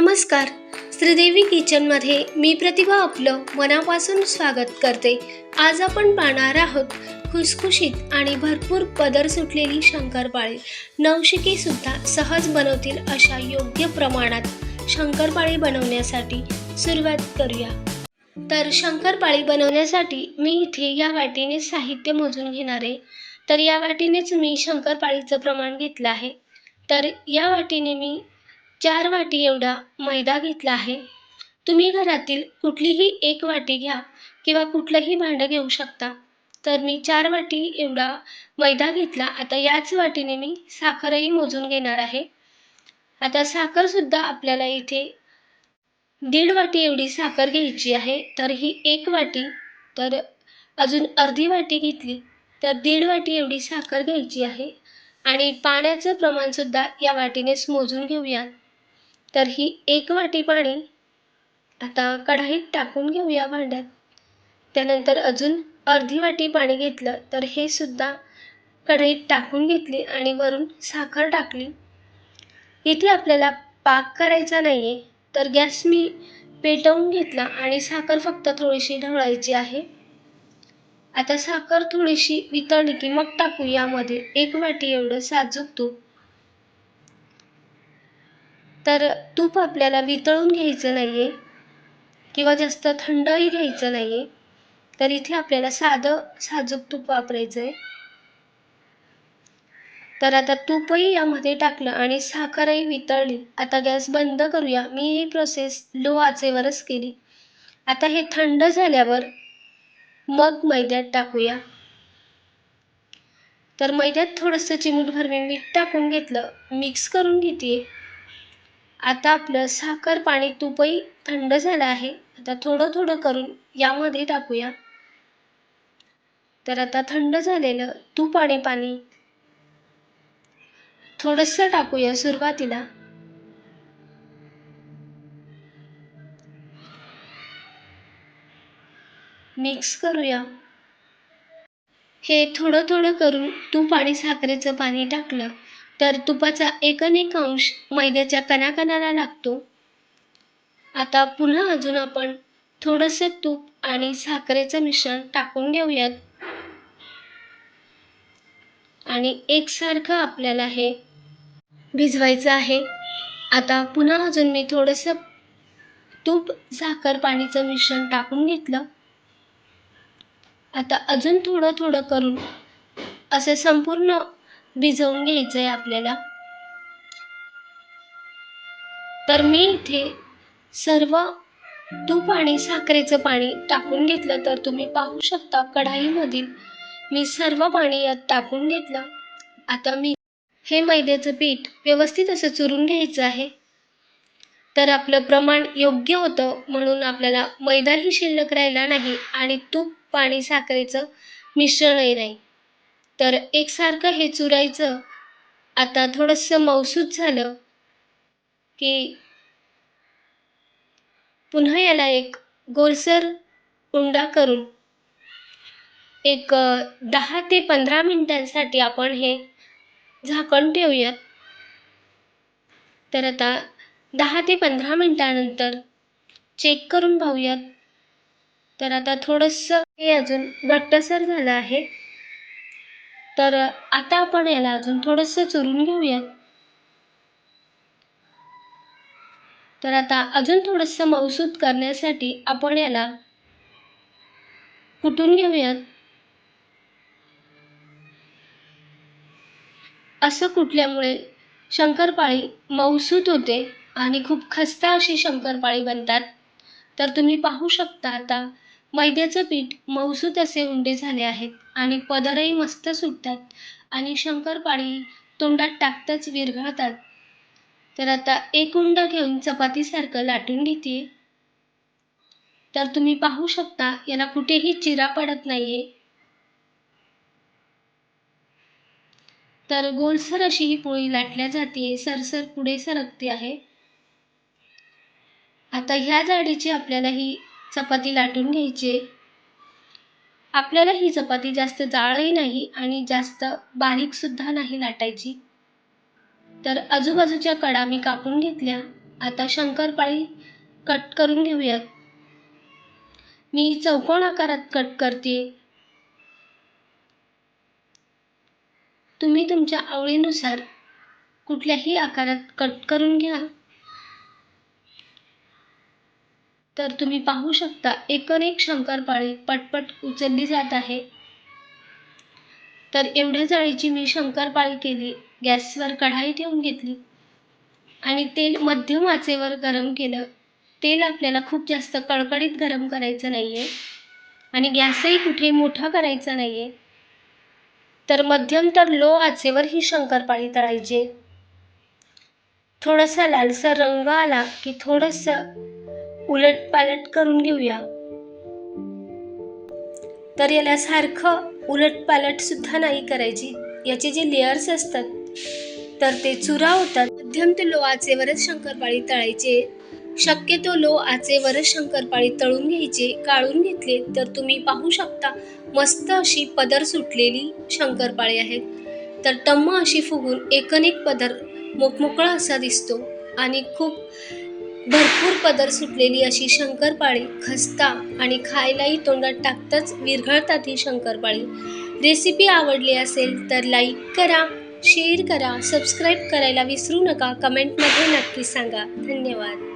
नमस्कार. श्रीदेवी किचनमध्ये मी प्रतिभा आपलं मनापासून स्वागत करते. आज आपण पाहणार आहोत खुसखुशीत आणि भरपूर पदर सुटलेली शंकरपाळी. नवशिकेसुद्धा सहज बनवतील अशा योग्य प्रमाणात शंकरपाळी बनवण्यासाठी सुरुवात करूया. तर शंकरपाळी बनवण्यासाठी मी इथे या वाटीने साहित्य मोजून घेणार आहे. तर या वाटीनेच मी शंकरपाळीचं प्रमाण घेतलं आहे. तर या वाटीने मी चार वाटी एवढा मैदा घेतला आहे. तुम्ही घरातील कुठलीही एक वाटी घ्या किंवा कुठलंही भांडं घेऊ शकता. तर मी चार वाटी एवढा मैदा घेतला. आता याच वाटीने मी साखरही मोजून घेणार आहे. आता साखरसुद्धा आपल्याला इथे दीड वाटी एवढी साखर घ्यायची आहे. तर ही एक वाटी तर अजून अर्धी वाटी घेतली तर दीड वाटी एवढी साखर घ्यायची आहे. आणि पाण्याचं प्रमाणसुद्धा या वाटीनेच मोजून घेऊया तर ही एक वाटी पाणी आता कढाईत टाकून घेऊया भांड्यात. त्यानंतर अजून अर्धी वाटी पाणी घेतलं तर हे सुद्धा कढईत टाकून घेतली आणि वरून साखर टाकली. इथे आपल्याला पाक करायचा नाही आहे तर गॅस मी पेटवून घेतला आणि साखर फक्त थोडीशी ढवळायची आहे. आता साखर थोडीशी वितळली की मग टाकू यामध्ये एक वाटी एवढं साजूक तूप. तर तूप आपल्याला वितळून घ्यायचं नाही आहे किंवा जास्त थंडही घ्यायचं नाही आहे तर इथे आपल्याला साधं साजूक तूप वापरायचं आहे तर आता तूपही यामध्ये टाकलं आणि साखरही वितळली. आता गॅस बंद करूया. मी ही प्रोसेस लो आचेवरच केली. आता हे थंड झाल्यावर मग मैद्यात टाकूया. तर मैद्यात थोडंसं चिमूटभर मी मीठ टाकून घेतलं. मिक्स करून घेते आता आपलं साखर पाणी तूपही थंड झालं आहे. आता थोडं थोडं करून यामध्ये टाकूया. तर आता थंड झालेलं तूप आणि पाणी थोडंसं टाकूया सुरुवातीला. मिक्स करूया. हे थोडं थोडं करून तूप आणि साखरेचं पाणी टाकलं. तर तुपाचा एकनेक अंश मैद्याच्या कणाकणाला लागतो. आता पुन्हा अजून आपण थोडंसं तूप आणि साखरेचं मिश्रण टाकून घेऊयात. आणि एकसारखं आपल्याला हे भिजवायचं आहे. आता पुन्हा अजून मी थोडंसं तूप साखर पाणीचं मिश्रण टाकून घेतलं. आता अजून थोडं थोडं करून असं संपूर्ण भिजवून घ्यायचं आहे आपल्याला. तर मी इथे सर्व तूप आणि साखरेचं पाणी टाकून घेतलं. तर तुम्ही पाहू शकता कढाईमधील मी सर्व पाणी यात टाकून घेतलं. आता मी हे मैद्याचं पीठ व्यवस्थित असं चुरून घ्यायचं आहे. तर आपलं प्रमाण योग्य होतं म्हणून आपल्याला मैदाही शिल्लक राहिला नाही आणि तूप पाणी साखरेचं मिश्रणही नाही. तर एकसारखं हे चुरायचं. आता थोडंसं मौसूद झालं की पुन्हा याला एक गोलसर उंडा करून एक दहा ते पंधरा मिनिटांसाठी आपण हे झाकण ठेवूयात. तर आता दहा ते पंधरा मिनिटानंतर चेक करून पाहूयात. तर आता थोडंसं हे अजून घट्टसर झालं आहे. तर आता आपण याला अजून थोडंसं चुरून घेऊयात तर आता अजून थोडंसं मौसूद करण्यासाठी आपण याला कुटून घेऊयात. असं कुटल्यामुळे शंकरपाळी मौसूत होते आणि खूप खस्ता अशी शंकरपाळी बनतात. तर तुम्ही पाहू शकता आता मैद्याचं पीठ मऊसूत असे उंडे झाले आहेत आणि पदरही मस्त सुटतात आणि शंकरपाळी तोंडात टाकताच विरघळतात. तर आता एक उंडा घेऊन चपातीसारखं लाटून घेते. तर तुम्ही पाहू शकता याला कुठेही चिरा पडत नाहीये. तर गोलसर अशी ही पोळी लाटल्या जाते सरसर पुढे सरकते आहे. आता ह्या जाडीची आपल्याला ही चपाती लाटून घ्यायची. आपल्याला ही चपाती जास्त जाडही नाही आणि जास्त बारीकसुद्धा नाही लाटायची. तर आजूबाजूच्या कडा मी कापून घेतल्या. आता शंकरपाळी कट करून घेऊयात मी चौकोन आकारात कट करते. तुम्ही तुमच्या आवडीनुसार कुठल्याही आकारात कट करून घ्या. तर तुम्ही पाहू शकता एकनेक एक शंकरपाळी पटपट उचलली जात आहे. तर एवढ्या जाळीची मी शंकरपाळी केली गॅसवर कढाई ठेवून घेतली आणि तेल मध्यम आचेवर गरम केलं. तेल आपल्याला खूप जास्त कडकडीत गरम करायचं नाही आहे आणि गॅसही कुठे मोठा करायचा नाही आहे तर मध्यम तर लो आचेवर ही शंकरपाळी तळायची. थोडासा लालसर रंग आला की थोडंसं उलटपालट करून घेऊया. तर याला सारखं उलटपालट सुद्धा नाही करायची. याचे जे लेयर्स असतात तर ते चुरा होतात. मध्यम ते लो आचेवरच शंकरपाळी तळायचे. शक्यतो लो आचेवरच शंकरपाळी तळून घ्यायचे काढून घेतले तर तुम्ही पाहू शकता मस्त अशी पदर सुटलेली शंकरपाळी आहेत. तर टम्म अशी फुगून एकनेक पदर मोकमोकळा असा दिसतो आणि खूप भरपूर पदर सुटलेली अशी शंकरपाळी खस्ता आणि खायलाही तोंडात टाकताच विरघळतात ही शंकरपाळी. रेसिपी आवडली असेल तर लाईक करा शेअर करा सबस्क्राईब करायला विसरू नका कमेंटमध्ये नक्की सांगा. धन्यवाद.